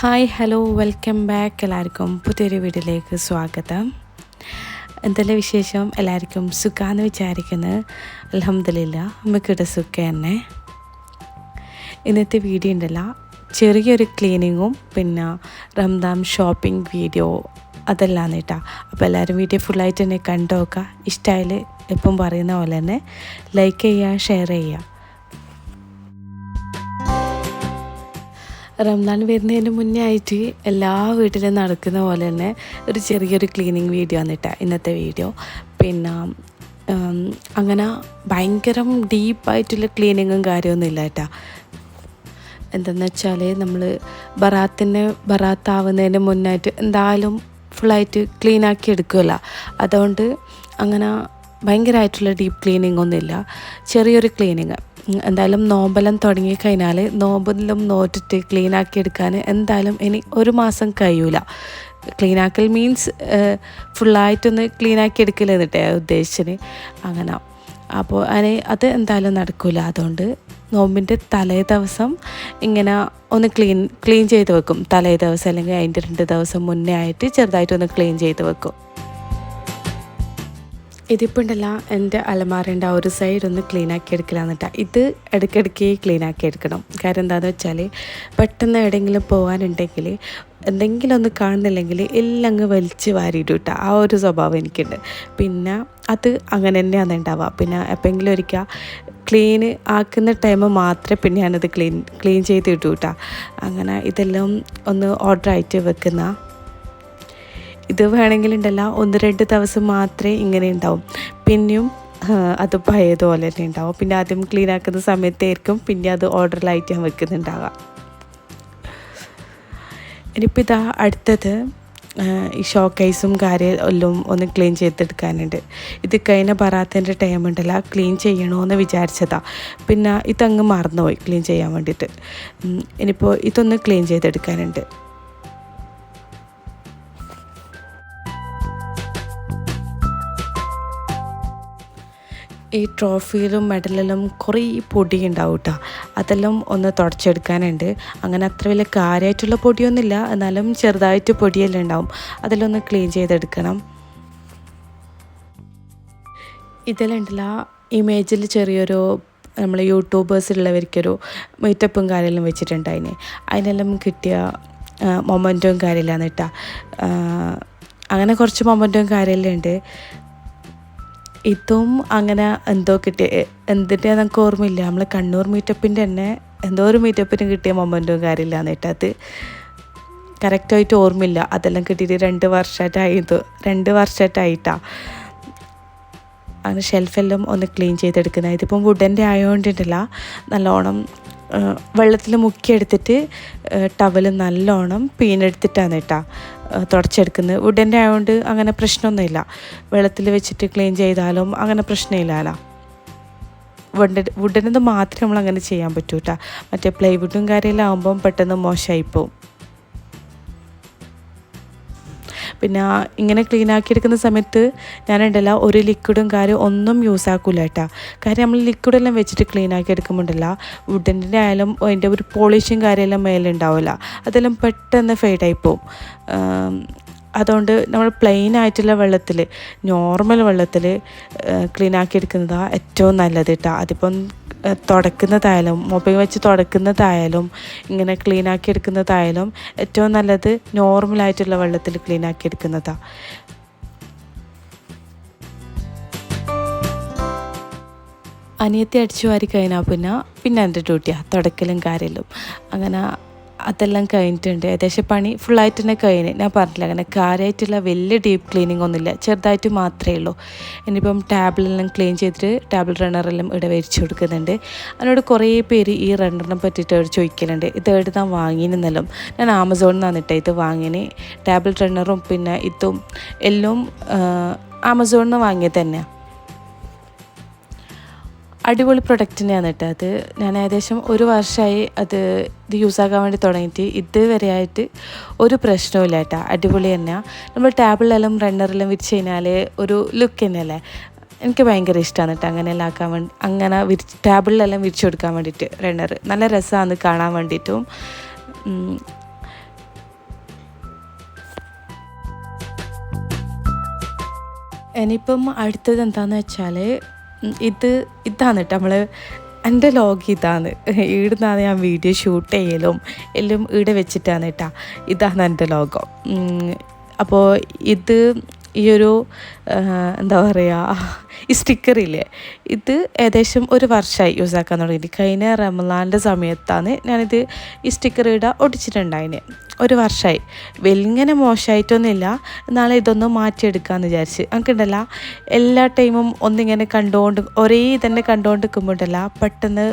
Hi hello welcome back എല്ലാവർക്കും. പുതിയൊരു വീഡിയോയിലേക്ക് സ്വാഗതം. എന്തെല്ലാം വിശേഷം? എല്ലാവർക്കും സുഖമാണെന്ന് വിചാരിക്കുന്നത് അലഹമില്ല നമുക്കിവിടെ സുഖം തന്നെ. ഇന്നത്തെ വീഡിയോ ഉണ്ടല്ല. ചെറിയൊരു ക്ലീനിങ്ങും പിന്നെ റംദാൻ ഷോപ്പിംഗ് വീഡിയോ അതെല്ലാം കേട്ടോ അപ്പോൾ എല്ലാവരും വീഡിയോ ഫുള്ളായിട്ട് തന്നെ കണ്ടു നോക്കുക ഇഷ്ടമായാൽ എപ്പം പറയുന്ന പോലെ തന്നെ ലൈക്ക് ചെയ്യുക ഷെയർ ചെയ്യുക. റംസാൻ വരുന്നതിന് മുന്നേ ആയിട്ട് എല്ലാ വീട്ടിലും നടക്കുന്ന പോലെ തന്നെ ഒരു ചെറിയൊരു ക്ലീനിങ് വീഡിയോ വന്നിട്ടാ ഇന്നത്തെ വീഡിയോ പിന്നെ അങ്ങനെ ഭയങ്കരം ഡീപ്പായിട്ടുള്ള ക്ലീനിങ്ങും കാര്യമൊന്നും ഇല്ല കേട്ടാ എന്തെന്ന് വെച്ചാൽ നമ്മൾ ബറാത്തിന്റെ ബറാത്താവുന്നതിന് മുന്നായിട്ട് എന്തായാലും ഫുള്ളായിട്ട് ക്ലീനാക്കി എടുക്കുമല്ലോ അതുകൊണ്ട് അങ്ങനെ ഭയങ്കരമായിട്ടുള്ള ഡീപ്പ് ക്ലീനിങ് ഒന്നുമില്ല. ചെറിയൊരു ക്ലീനിങ് എന്തായാലും നോമ്പെല്ലാം തുടങ്ങി കഴിഞ്ഞാൽ നോമ്പെല്ലാം നോറ്റിട്ട് ക്ലീൻ ആക്കി എടുക്കാൻ എന്തായാലും ഇനി ഒരു മാസം കഴിയൂല. ക്ലീൻ ആക്കൽ മീൻസ് ഫുള്ളായിട്ടൊന്ന് ക്ലീൻ ആക്കി എടുക്കില്ല എന്നിട്ടേ ഉദ്ദേശിച്ചത്. അങ്ങനെ. അപ്പോൾ അതിന് അത് എന്തായാലും നടക്കില്ല അതുകൊണ്ട് നോമ്പിന്റെ തലേ ദിവസം ഇങ്ങനെ ഒന്ന് ക്ലീൻ ക്ലീൻ ചെയ്ത് വെക്കും. തലേ ദിവസം അല്ലെങ്കിൽ അതിന്റെ രണ്ട് ദിവസം മുന്നേ ആയിട്ട് ചെറുതായിട്ടൊന്ന് ക്ലീൻ ചെയ്ത് വെക്കും. ഇതിപ്പോൾ ഉണ്ടല്ല എന്റെ അലമാരന്റെ ആ ഒരു സൈഡ് ഒന്ന് ക്ലീൻ ആക്കി എന്നിട്ട് ഇത് ഇടയ്ക്കിടയ്ക്ക് ക്ലീൻ ആക്കി എടുക്കണം. കാരണം എന്താണെന്ന് വെച്ചാൽ പെട്ടെന്ന് എവിടെയെങ്കിലും പോകാനുണ്ടെങ്കിൽ എന്തെങ്കിലും ഒന്ന് കാണുന്നില്ലെങ്കിൽ എല്ലാം അങ്ങ് വലിച്ച് വാരിയിടും കേട്ടോ ആ ഒരു സ്വഭാവം എനിക്കുണ്ട്. പിന്നെ അത് അങ്ങനെ തന്നെയാണ് ഉണ്ടാവുക. പിന്നെ എപ്പോഴെങ്കിലും ഒരിക്കൽ ക്ലീൻ ആക്കുന്ന ടൈം മാത്രമേ പിന്നെ ഞാനത് ക്ലീൻ ക്ലീൻ ചെയ്ത് ഇട്ടു കേട്ടോ അങ്ങനെ ഇതെല്ലാം ഒന്ന് ഓർഡർ ആയിട്ട് വെക്കുന്ന ഇത് വേണമെങ്കിലുണ്ടല്ല. ഒന്ന് രണ്ട് ദിവസം മാത്രമേ ഇങ്ങനെ ഉണ്ടാവും. പിന്നെയും അത് പഴയതുപോലെ തന്നെ ഉണ്ടാവും. പിന്നെ ആദ്യം ക്ലീൻ ആക്കുന്ന സമയത്തായിരിക്കും പിന്നെ അത് ഓർഡറിലായിട്ട് ഞാൻ വെക്കുന്നുണ്ടാവുക. ഇനിയിപ്പോൾ ഇതാ അടുത്തത് ഈ ഷോക്കേസും കാര്യം ഒന്ന് ക്ലീൻ ചെയ്തെടുക്കാനുണ്ട്. ഇത് കഴിഞ്ഞ പറാത്തതിന്റെ ടൈം ഉണ്ടല്ല. ക്ലീൻ ചെയ്യണമെന്ന് വിചാരിച്ചതാ. പിന്നെ ഇതങ്ങ് മറന്നുപോയി ക്ലീൻ ചെയ്യാൻ വേണ്ടിയിട്ട്. ഇനിയിപ്പോൾ ഇതൊന്ന് ക്ലീൻ ചെയ്തെടുക്കാനുണ്ട്. ഈ ട്രോഫിയിലും മെഡലിലും കുറേ പൊടി ഉണ്ടാവും കേട്ടോ അതെല്ലാം ഒന്ന് തുടച്ചെടുക്കാനുണ്ട്. അങ്ങനെ അത്ര വലിയ കാര്യമായിട്ടുള്ള പൊടിയൊന്നുമില്ല. എന്നാലും ചെറുതായിട്ട് പൊടിയെല്ലാം ഉണ്ടാവും. അതെല്ലാം ഒന്ന് ക്ലീൻ ചെയ്തെടുക്കണം. ഇതെല്ലാം ഉണ്ടല്ല ഇമേജിൽ ചെറിയൊരു നമ്മൾ യൂട്യൂബേഴ്സിലുള്ളവർക്കൊരു മീറ്റപ്പും കാര്യമെല്ലാം വെച്ചിട്ടുണ്ട് അതിന് അതിനെല്ലാം കിട്ടിയ മൊമെന്റും കാര്യമില്ലാന്ന് അങ്ങനെ കുറച്ച് മൊമെന്റും കാര്യമെല്ലാം ഉണ്ട്. ഇതും അങ്ങനെ എന്തോ കിട്ടിയ എന്തിന്റെ നമുക്ക് ഓർമ്മയില്ല. നമ്മൾ കണ്ണൂർ മീറ്റപ്പിന്റെ തന്നെ എന്തോ ഒരു മീറ്റപ്പിന് കിട്ടിയ മൊമെന്റും കാര്യമില്ല എന്നിട്ട് അത് കറക്റ്റായിട്ട് ഓർമ്മയില്ല. അതെല്ലാം കിട്ടിയിട്ട് രണ്ട് വർഷമായിട്ടായിരുന്നു രണ്ട് വർഷമായിട്ടായിട്ടാ അങ്ങനെ ഷെൽഫെല്ലാം ഒന്ന് ക്ലീൻ ചെയ്തെടുക്കുന്നത്. ഇതിപ്പം വുഡന്റെ ആയതുകൊണ്ടിട്ടല്ല നല്ലോണം വെള്ളത്തിൽ മുക്കിയെടുത്തിട്ട് ടവൽ നല്ലോണം പീനെടുത്തിട്ടാണ് കേട്ടോ തുടച്ചെടുക്കുന്നത്. വുഡന്റെ ആയതുകൊണ്ട് അങ്ങനെ പ്രശ്നമൊന്നുമില്ല. വെള്ളത്തിൽ വെച്ചിട്ട് ക്ലീൻ ചെയ്താലും അങ്ങനെ പ്രശ്നമില്ലല്ലോ വുഡൻ വുഡനത് മാത്രമേ നമ്മൾ അങ്ങനെ ചെയ്യാൻ പറ്റൂ മറ്റേ പ്ലൈവുഡും കാര്യമെല്ലാം ആകുമ്പം പെട്ടെന്ന് മോശമായി പോവും പിന്നെ ഇങ്ങനെ ക്ലീൻ ആക്കിയെടുക്കുന്ന സമയത്ത് ഞാനുണ്ടല്ല ഒരു ലിക്വിഡും കാര്യം ഒന്നും യൂസ് ആക്കില്ല കേട്ടോ. കാര്യം നമ്മൾ ലിക്വിഡെല്ലാം വെച്ചിട്ട് ക്ലീൻ ആക്കി എടുക്കുമ്പോണ്ടല്ല വുഡിന്റെ ആയാലും അതിന്റെ ഒരു പോളിഷും കാര്യമെല്ലാം മേലുണ്ടാവില്ല അതെല്ലാം പെട്ടെന്ന് ഫെയ്ഡായി പോവും. അതുകൊണ്ട് നമ്മൾ പ്ലെയിൻ ആയിട്ടുള്ള വെള്ളത്തിൽ നോർമൽ വെള്ളത്തിൽ ക്ലീൻ ആക്കി എടുക്കുന്നതാണ് ഏറ്റവും നല്ലത് കേട്ടോ. അതിപ്പം തുടക്കുന്നതായാലും മൊബൈൽ വെച്ച് തുടക്കുന്നതായാലും ഇങ്ങനെ ക്ലീൻ ആക്കി എടുക്കുന്നതായാലും ഏറ്റവും നല്ലത് നോർമലായിട്ടുള്ള വെള്ളത്തിൽ ക്ലീൻ ആക്കി എടുക്കുന്നതാണ് അനിയത്തി അടിച്ചു വാരി കഴിഞ്ഞാൽ പിന്നെ പിന്നെ എന്റെ ഡ്യൂട്ടിയാണ് തുടക്കലും കാര്യലും അങ്ങനെ അതെല്ലാം കഴിഞ്ഞിട്ടുണ്ട്. ഏകദേശം പണി ഫുള്ളായിട്ട് തന്നെ കഴിഞ്ഞ്. ഞാൻ പറഞ്ഞില്ല അങ്ങനെ കാര്യമായിട്ടുള്ള വലിയ ഡീപ്പ് ക്ലീനിങ് ഒന്നുമില്ല. ചെറുതായിട്ട് മാത്രമേ ഉള്ളൂ. ഇനിയിപ്പം ടാബ്ലെല്ലാം ക്ലീൻ ചെയ്തിട്ട് ടേബിൾ റണ്ണറെല്ലാം ഇവിടെ വരിച്ചു കൊടുക്കുന്നുണ്ട്. അതിനോട് കുറേ പേര് ഈ റണ്ണറിനെ പറ്റിയിട്ട് അവർ ചോദിക്കലുണ്ട്. ഇത് എവിടെ ഞാൻ വാങ്ങിയിരുന്നല്ലോ ഞാൻ ആമസോണിൽ നിന്നാണ് കേട്ടോ ഇത് വാങ്ങിന് ടേബിൾ റണ്ണറും പിന്നെ ഇതും എല്ലാം ആമസോണിൽ നിന്ന് വാങ്ങിയത് തന്നെയാണ് അടിപൊളി പ്രൊഡക്റ്റ് തന്നെയാണ് കേട്ടോ അത്. ഞാൻ ഏകദേശം ഒരു വർഷമായി അത് ഇത് യൂസാക്കാൻ വേണ്ടി തുടങ്ങിയിട്ട് ഇതുവരെയായിട്ട് ഒരു പ്രശ്നവും കേട്ടോ അടിപൊളി തന്നെയാണ് നമ്മൾ ടേബിളിലും റണ്ണറിലും വിരിച്ച് കഴിഞ്ഞാൽ ഒരു ലുക്ക് തന്നെയല്ലേ? എനിക്ക് ഭയങ്കര ഇഷ്ടമാണ് കേട്ടോ അങ്ങനെയെല്ലാം ആക്കാൻ വേണ്ടി. അങ്ങനെ വിരിച്ച് ടേബിളിലെല്ലാം വിരിച്ചു കൊടുക്കാൻ വേണ്ടിയിട്ട് റണ്ണർ നല്ല രസമാണ് കാണാൻ വേണ്ടിയിട്ടും. ഇനിയിപ്പം അടുത്തത് എന്താണെന്ന് വെച്ചാൽ ഇത് ഇതാണ് കേട്ടോ നമ്മൾ എന്റെ ലോഗ് ഇതാണ്. ഈടുന്നാണ് ഞാൻ വീഡിയോ ഷൂട്ട് ചെയ്യലും എല്ലാം ഈടെ വെച്ചിട്ടാണ് കേട്ടോ ഇതാണ് എന്റെ ലോഗം അപ്പോൾ ഇത് ഈ ഒരു എന്താ പറയുക ഈ സ്റ്റിക്കറില്ലേ ഇത് ഏകദേശം ഒരു വർഷമായി യൂസ് ആക്കാൻ തുടങ്ങിയിട്ട്. കഴിഞ്ഞ റമലാന്റെ സമയത്താണ് ഞാനിത് ഈ സ്റ്റിക്കർ ഇടാൻ ഒട്ടിച്ചിട്ടുണ്ടായിന് ഒരു വർഷമായി വലിങ്ങനെ മോശമായിട്ടൊന്നുമില്ല എന്നാലും ഇതൊന്ന് മാറ്റിയെടുക്കാമെന്ന് വിചാരിച്ച്. നമുക്കുണ്ടല്ല എല്ലാ ടൈമും ഒന്നിങ്ങനെ കണ്ടുകൊണ്ട് ഒരേ തന്നെ കണ്ടുകൊണ്ട് നിൽക്കുമ്പോണ്ടല്ല പെട്ടെന്ന്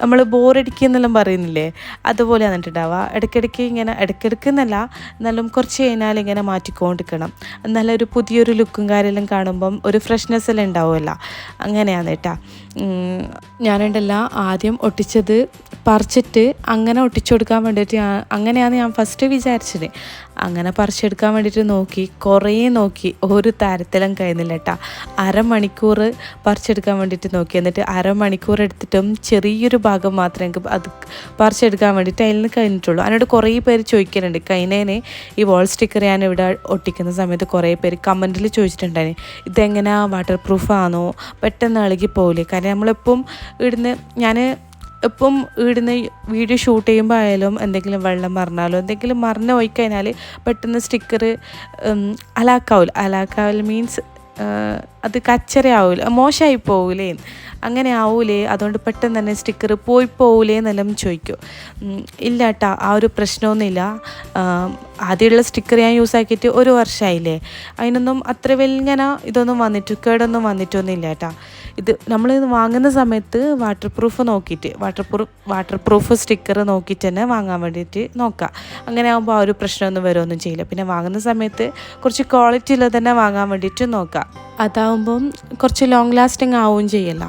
നമ്മൾ ബോറടിക്കുന്നെല്ലാം പറയുന്നില്ലേ? അതുപോലെ വന്നിട്ടുണ്ടാവുക. ഇടയ്ക്കിടയ്ക്ക് ഇങ്ങനെ ഇടയ്ക്കിടയ്ക്ക് എന്നല്ല എന്നാലും കുറച്ച് കഴിഞ്ഞാൽ ഇങ്ങനെ മാറ്റിക്കൊണ്ടിരിക്കണം. എന്നാലും ഒരു പുതിയൊരു ലുക്കും കാര്യമെല്ലാം കാണുമ്പം ഒരു ഫ്രഷ്നെസ് എല്ലാം ഉണ്ടാവുമല്ലോ. അങ്ങനെയാണ് കേട്ടോ. ഞാനുണ്ടല്ല ആദ്യം ഒട്ടിച്ചത് പറിച്ചിട്ട് അങ്ങനെ ഒട്ടിച്ചു കൊടുക്കാൻ വേണ്ടിയിട്ട് ഞാൻ- അങ്ങനെയാണ് ഞാൻ ഫസ്റ്റ് വിചാരിച്ചത്. അങ്ങനെ പറിച്ചെടുക്കാൻ വേണ്ടിയിട്ട് നോക്കി കുറേ നോക്കി. ഒരു തരത്തിലും കഴിയുന്നില്ല കേട്ടോ. അരമണിക്കൂർ പറിച്ചെടുക്കാൻ വേണ്ടിയിട്ട് നോക്കി. എന്നിട്ട് അരമണിക്കൂർ എടുത്തിട്ടും ചെറിയൊരു ഭാഗം മാത്രമേ എനിക്ക് അത് പറിച്ചെടുക്കാൻ വേണ്ടി നിന്ന് കഴിഞ്ഞിട്ടുള്ളൂ. അതിനോട് കുറേ പേര് ചോദിക്കുന്നുണ്ട് കൈനേനെ ഈ വാൾ സ്റ്റിക്കർ ഞാൻ ഇവിടെ ഒട്ടിക്കുന്ന സമയത്ത് കുറേ പേര് കമന്റിൽ ചോദിച്ചിട്ടുണ്ടായിരുന്നു ഇതെങ്ങനെ? വാട്ടർ പ്രൂഫാണോ പെട്ടെന്ന് ഇളകി പോകില്ലേ കാരണം നമ്മളെപ്പം ഇവിടുന്ന് ഞാൻ ഇപ്പം ഇവിടുന്ന് വീഡിയോ ഷൂട്ട് ചെയ്യുമ്പോൾ ആയാലും എന്തെങ്കിലും വെള്ളം മറന്നാലോ എന്തെങ്കിലും മറന്നു പോയി കഴിഞ്ഞാൽ പെട്ടെന്ന് സ്റ്റിക്കർ അലാക്കാവില്ല അലാക്കാവില്ല മീൻസ് അത് കച്ചറയാവില്ല മോശമായി പോകൂലേ അങ്ങനെ ആവൂലേ അതുകൊണ്ട് പെട്ടെന്ന് തന്നെ സ്റ്റിക്കർ പോയി പോകൂലേ എന്നെല്ലാം ചോദിക്കും. ഇല്ല കേട്ടാ ആ ഒരു പ്രശ്നമൊന്നുമില്ല. ആദ്യമുള്ള സ്റ്റിക്കർ ഞാൻ യൂസ് ആക്കിയിട്ട് ഒരു വർഷമായില്ലേ. അതിനൊന്നും അത്ര വലിങ്ങനെ ഇതൊന്നും വന്നിട്ട് കേടൊന്നും വന്നിട്ടൊന്നുമില്ല കേട്ടാ ഇത് നമ്മൾ വാങ്ങുന്ന സമയത്ത് വാട്ടർ പ്രൂഫ് നോക്കിയിട്ട് waterproof waterproof sticker നോക്കിയിട്ട് തന്നെ വാങ്ങാൻ വേണ്ടിയിട്ട് നോക്കുക അങ്ങനെ ആകുമ്പോൾ ആ ഒരു പ്രശ്നമൊന്നും വരുമൊന്നും ചെയ്യില്ല. പിന്നെ വാങ്ങുന്ന സമയത്ത് കുറച്ച് ക്വാളിറ്റി ഉള്ളത് തന്നെ വാങ്ങാൻ വേണ്ടിയിട്ട് നോക്കുക അതാവുമ്പം കുറച്ച് ലോങ് ലാസ്റ്റിംഗ് ആവുകയും ചെയ്യല്ല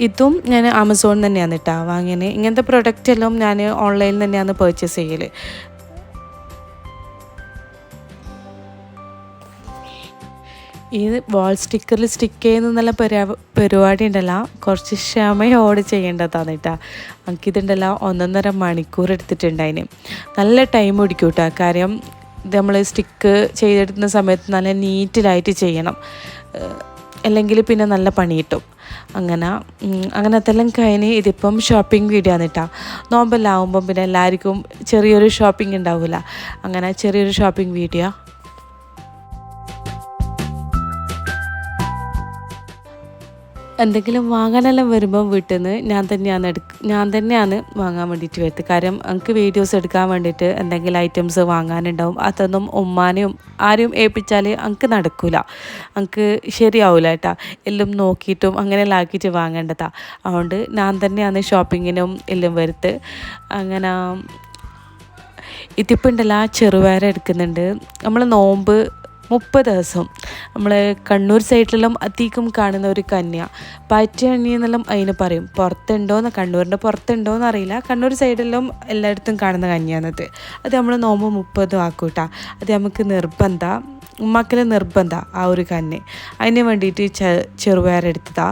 ഇതും ഞാൻ ആമസോണിൽ തന്നെയാണ് കേട്ടോ വാങ്ങിയത് ഇങ്ങനത്തെ പ്രൊഡക്റ്റ് എല്ലാം ഞാൻ ഓൺലൈനിൽ തന്നെയാണ് പർച്ചേസ് ചെയ്യൽ ഈ വാൾ സ്റ്റിക്കറിൽ സ്റ്റിക്ക് ചെയ്യുന്ന പരിപാ പരിപാടി ഉണ്ടല്ലോ കുറച്ച് ക്ഷമയോടെ ചെയ്യേണ്ടതാണ് കേട്ടോ. നമുക്കിതുണ്ടല്ലോ ഒന്നൊന്നര മണിക്കൂർ എടുത്തിട്ടുണ്ട് അതിന് നല്ല ടൈം പിടിക്കും കേട്ടോ കാര്യം നമ്മൾ സ്റ്റിക്ക് ചെയ്തെടുക്കുന്ന സമയത്ത് നല്ല നീറ്റിലായിട്ട് ചെയ്യണം. അല്ലെങ്കിൽ പിന്നെ നല്ല പണി കിട്ടും. അങ്ങനെ അങ്ങനത്തെല്ലാം കഴിഞ്ഞ് ഇതിപ്പം ഷോപ്പിംഗ് വീഡിയോ ആണ് കേട്ടോ. നോമ്പെല്ലാം ആകുമ്പം പിന്നെ എല്ലാവർക്കും ചെറിയൊരു ഷോപ്പിംഗ് ഉണ്ടാവില്ല അങ്ങനെ ചെറിയൊരു ഷോപ്പിംഗ് വീഡിയോ എന്തെങ്കിലും വാങ്ങാനെല്ലാം വരുമ്പോൾ വീട്ടിൽ നിന്ന് ഞാൻ തന്നെയാണ് എടുക്ക ഞാൻ തന്നെയാണ് വാങ്ങാൻ വേണ്ടിയിട്ട് വരുന്നത്. കാര്യം എനിക്ക് വീഡിയോസ് എടുക്കാൻ വേണ്ടിയിട്ട് എന്തെങ്കിലും ഐറ്റംസ് വാങ്ങാനുണ്ടാവും. അതൊന്നും ഉമ്മാനെയും ആരെയും ഏൽപ്പിച്ചാൽ എനിക്ക് നടക്കില്ല എനിക്ക് ശരിയാവില്ല കേട്ടാ. എല്ലാം നോക്കിയിട്ടും അങ്ങനെയെല്ലാം ആക്കിയിട്ട് വാങ്ങേണ്ടതാ. അതുകൊണ്ട് ഞാൻ തന്നെയാണ് ഷോപ്പിങ്ങിനും എല്ലാം വരുത്ത്. അങ്ങനെ ഇതിപ്പോൾ ഉണ്ടല്ലോ ചെറുപയർ എടുക്കുന്നുണ്ട്. നമ്മൾ നോമ്പ് മുപ്പത് ദിവസം. നമ്മൾ കണ്ണൂർ സൈഡിലെല്ലാം അധികം കാണുന്ന ഒരു കന്യ. പാറ്റണി എന്നെല്ലാം അതിന് പറയും പുറത്തുണ്ടോയെന്ന് കണ്ണൂരിന്റെ പുറത്തുണ്ടോയെന്ന് അറിയില്ല. കണ്ണൂർ സൈഡിലെല്ലാം എല്ലായിടത്തും കാണുന്ന കന്യാന്നത് അത് നമ്മൾ നോമ്പ് മുപ്പതും ആക്കൂട്ടാ. അത് നമുക്ക് നിർബന്ധ മക്കളെ നിർബന്ധ ആ ഒരു കന്നെ. അതിന് വേണ്ടിയിട്ട് ചെറുപയർ എടുത്തതാ.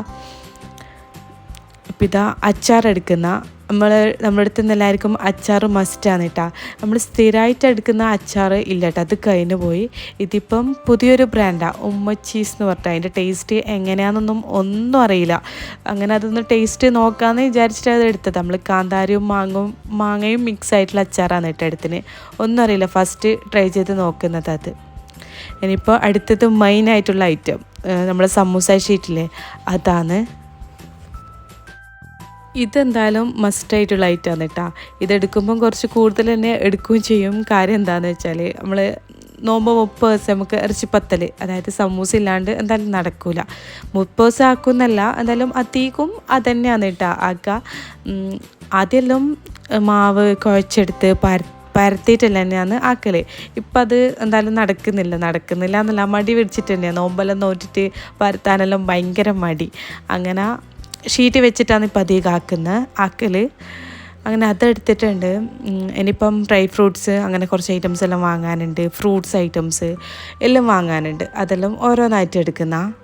അച്ചാർ എടുക്കുന്ന നമ്മൾ നമ്മുടെ അടുത്ത് നിന്ന് എല്ലാവർക്കും അച്ചാർ മസ്റ്റാണ് കേട്ടോ നമ്മൾ സ്ഥിരമായിട്ട് എടുക്കുന്ന അച്ചാർ ഇല്ല കേട്ടോ അത് കഴിഞ്ഞു പോയി. ഇതിപ്പം പുതിയൊരു ബ്രാൻഡാണ് ഉമ്മച്ചീസ് എന്ന് പറഞ്ഞാൽ അതിന്റെ ടേസ്റ്റ് എങ്ങനെയാണെന്നൊന്നും ഒന്നും അറിയില്ല. അങ്ങനെ അതൊന്ന് ടേസ്റ്റ് നോക്കാമെന്ന് വിചാരിച്ചിട്ട് അത് എടുത്തത്. നമ്മൾ കാന്താരിയും മാങ്ങയും മാങ്ങയും മിക്സ് ആയിട്ടുള്ള അച്ചാറാണ് കേട്ടോ എടുത്തിന് ഒന്നും അറിയില്ല. ഫസ്റ്റ് ട്രൈ ചെയ്ത് നോക്കുന്നത് അത്. ഇനിയിപ്പോൾ അടുത്തത് മെയിനായിട്ടുള്ള ഐറ്റം നമ്മുടെ സമൂസ ഷീറ്റില്ലേ അതാണ് ഇതെന്തായാലും ഐറ്റം ഐറ്റമാണ് കേട്ടോ ഇതെടുക്കുമ്പം കുറച്ച് കൂടുതൽ തന്നെ എടുക്കുകയും ചെയ്യും. കാര്യം എന്താണെന്ന് വെച്ചാൽ നമ്മൾ നോമ്പ് മുപ്പത് ദിവസം നമുക്ക് ഇറച്ചിപ്പത്തൽ അതായത് സമൂസ ഇല്ലാണ്ട് എന്തായാലും നടക്കില്ല മുപ്പത് ദിവസം ആക്കുന്നല്ല എന്തായാലും അധികം അതന്നെയാണ് കേട്ടോ ആക്കുക. ആദ്യമെല്ലാം മാവ് കുഴച്ചെടുത്ത് പര പരത്തിയിട്ടല്ല തന്നെയാണ് ആക്കൽ. ഇപ്പം അത് എന്തായാലും നടക്കുന്നില്ല നടക്കുന്നില്ല എന്നല്ല മടി പിടിച്ചിട്ട് തന്നെയാണ് നോമ്പെല്ലാം നോറ്റിട്ട് പരത്താനെല്ലാം ഭയങ്കര മടി. അങ്ങനെ ഷീറ്റ് വെച്ചിട്ടാണ് ഇപ്പം അധികം ആക്കുന്നത് ആക്കൽ അങ്ങനെ അതെടുത്തിട്ടുണ്ട് ഇനിയിപ്പം ഡ്രൈ ഫ്രൂട്ട്സ് അങ്ങനെ കുറച്ച് ഐറ്റംസ് എല്ലാം വാങ്ങാനുണ്ട്. ഫ്രൂട്ട്സ് ഐറ്റംസ് എല്ലാം വാങ്ങാനുണ്ട്. അതെല്ലാം ഓരോന്നായിട്ട് എടുക്കുന്ന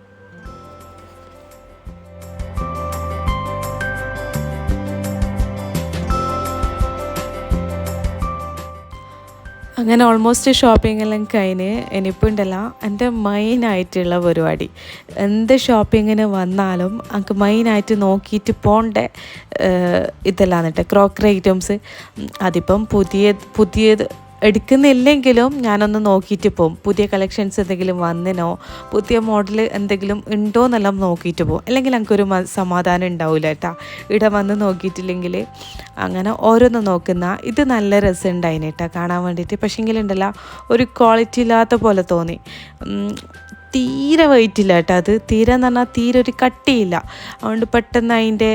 അങ്ങനെ ഓൾമോസ്റ്റ് ഷോപ്പിംഗ് എല്ലാം കഴിഞ്ഞ് ഇനിയിപ്പോൾ ഉണ്ടല്ല എന്റെ മെയിനായിട്ടുള്ള പരിപാടി. എന്ത് ഷോപ്പിങ്ങിന് വന്നാലും എനിക്ക് മെയിനായിട്ട് നോക്കിയിട്ട് പോകേണ്ട ഇതെല്ലാം എന്നിട്ട് ക്രോക്കറി ഐറ്റംസ് അതിപ്പം പുതിയ പുതിയത് എടുക്കുന്നില്ലെങ്കിലും ഞാനൊന്ന് നോക്കിയിട്ട് പോകും പുതിയ കളക്ഷൻസ് എന്തെങ്കിലും വന്നിനോ പുതിയ മോഡൽ എന്തെങ്കിലും ഉണ്ടോ എന്നെല്ലാം നോക്കിയിട്ട് പോകും അല്ലെങ്കിൽ എനിക്കൊരു സമാധാനം ഉണ്ടാവില്ല കേട്ടാ. ഇവിടെ വന്ന് നോക്കിയിട്ടില്ലെങ്കിൽ അങ്ങനെ ഓരോന്ന് നോക്കുന്ന ഇത് നല്ല രസമുണ്ടായിന് കേട്ടോ കാണാൻ വേണ്ടിയിട്ട്. പക്ഷേങ്കിലുണ്ടല്ല ഒരു ക്വാളിറ്റി ഇല്ലാത്ത പോലെ തോന്നി. തീരെ വെയിറ്റ് ഇല്ല കേട്ടോ അത്. തീരെ എന്ന് പറഞ്ഞാൽ തീരെ ഒരു കട്ടിയില്ല. അതുകൊണ്ട് പെട്ടെന്ന് അതിന്റെ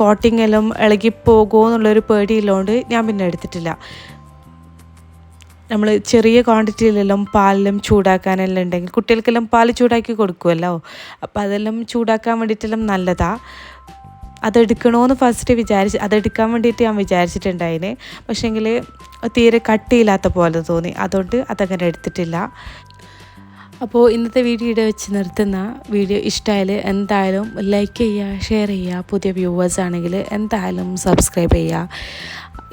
കോട്ടിങ് എല്ലാം ഇളകിപ്പോകുമോ എന്നുള്ളൊരു പേടിയുള്ളതുകൊണ്ട് ഞാൻ പിന്നെ എടുത്തിട്ടില്ല. നമ്മൾ ചെറിയ ക്വാണ്ടിറ്റിയിലെല്ലാം പാലെല്ലാം ചൂടാക്കാനെല്ലാം ഉണ്ടെങ്കിൽ കുട്ടികൾക്കെല്ലാം പാൽ ചൂടാക്കി കൊടുക്കുമല്ലോ അപ്പോൾ അതെല്ലാം ചൂടാക്കാൻ വേണ്ടിയിട്ടെല്ലാം നല്ലതാ. അതെടുക്കണമെന്ന് ഫസ്റ്റ് വിചാരിച്ച് അതെടുക്കാൻ വേണ്ടിയിട്ട് ഞാൻ വിചാരിച്ചിട്ടുണ്ടായിന്. പക്ഷേങ്കിൽ തീരെ കട്ടിയില്ലാത്ത പോലെ തോന്നി. അതുകൊണ്ട് അതങ്ങനെ എടുത്തിട്ടില്ല. അപ്പോൾ ഇന്നത്തെ വീഡിയോ ഇവിടെ വെച്ച് നിർത്തുന്ന വീഡിയോ ഇഷ്ടമായാൽ എന്തായാലും ലൈക്ക് ചെയ്യുക ഷെയർ ചെയ്യുക പുതിയ വ്യൂവേഴ്സ് ആണെങ്കിൽ എന്തായാലും സബ്സ്ക്രൈബ് ചെയ്യുക.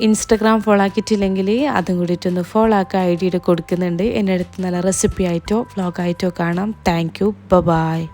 ഇൻസ്റ്റഗ്രാം ഫോളോ ആക്കിയിട്ടില്ലെങ്കിൽ അതും കൂടിയിട്ടൊന്ന് ഫോളോ ആക്കുക. ഐ ഡിയുടെ കൊടുക്കുന്നുണ്ട്. എന്റെ അടുത്ത് നല്ല റെസിപ്പി ആയിട്ടോ വ്ളോഗായിട്ടോ കാണാം. താങ്ക് യു ബ ബായ്